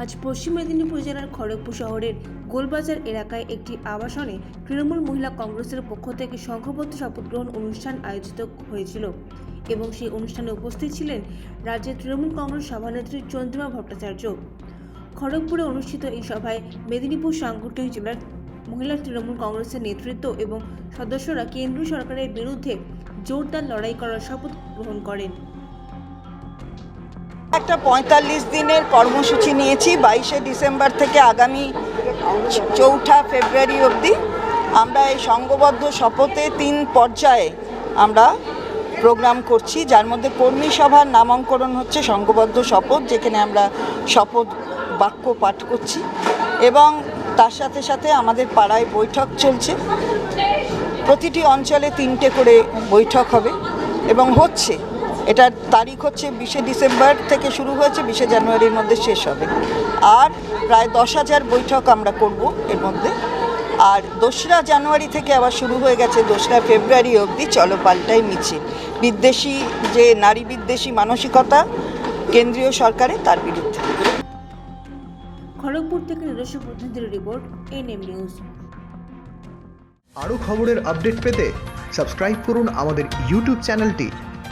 আজ পশ্চিম মেদিনীপুর জেলার খড়গপুর শহরের গোলবাজার এলাকায় একটি আবাসনে তৃণমূল মহিলা কংগ্রেসের পক্ষ থেকে সংঘবদ্ধ শপথ গ্রহণ অনুষ্ঠান আয়োজিত হয়েছিল এবং সেই অনুষ্ঠানে উপস্থিত ছিলেন রাজ্যের তৃণমূল কংগ্রেস সভানেত্রী চন্দ্রিমা ভট্টাচার্য। খড়গপুরে অনুষ্ঠিত এই সভায় মেদিনীপুর সাংগঠনিক জেলার মহিলা তৃণমূল কংগ্রেসের নেতৃত্ব এবং সদস্যরা কেন্দ্রীয় সরকারের বিরুদ্ধে জোরদার লড়াই করার শপথ গ্রহণ করেন। একটা পঁয়তাল্লিশ দিনের কর্মসূচি নিয়েছি, বাইশে ডিসেম্বর থেকে আগামী চৌঠা ফেব্রুয়ারি অবধি। আমরা এই সংঘবদ্ধ শপথে তিন পর্যায়ে আমরা প্রোগ্রাম করছি, যার মধ্যে কর্মী সভার নামাঙ্করণ হচ্ছে সংঘবদ্ধ শপথ, যেখানে আমরা শপথ বাক্য পাঠ করছি এবং তার সাথে সাথে আমাদের পাড়ায় বৈঠক চলছে। প্রতিটি অঞ্চলে তিনটে করে বৈঠক হবে এবং হচ্ছে এটার তারিখ হচ্ছে বিশে ডিসেম্বর থেকে শুরু হয়েছে বিশে জানুয়ারির মধ্যে শেষ হবে। আর প্রায় দশ হাজার বৈঠক আমরা করব এর মধ্যে। আর দোসরা জানুয়ারি থেকে আবার শুরু হয়ে গেছে দোসরা ফেব্রুয়ারি অবধি চলো পাল্টাই মিছিল। বিদ্বেষী যে নারী বিদ্বেষী মানসিকতা কেন্দ্রীয় সরকারে তার বিরুদ্ধে। খড়গপুর থেকে নিজস্ব প্রতিনিধির রিপোর্ট এনএম নিউজ। আরও খবরের আপডেট পেতে সাবস্ক্রাইব করুন আমাদের ইউটিউব চ্যানেলটি।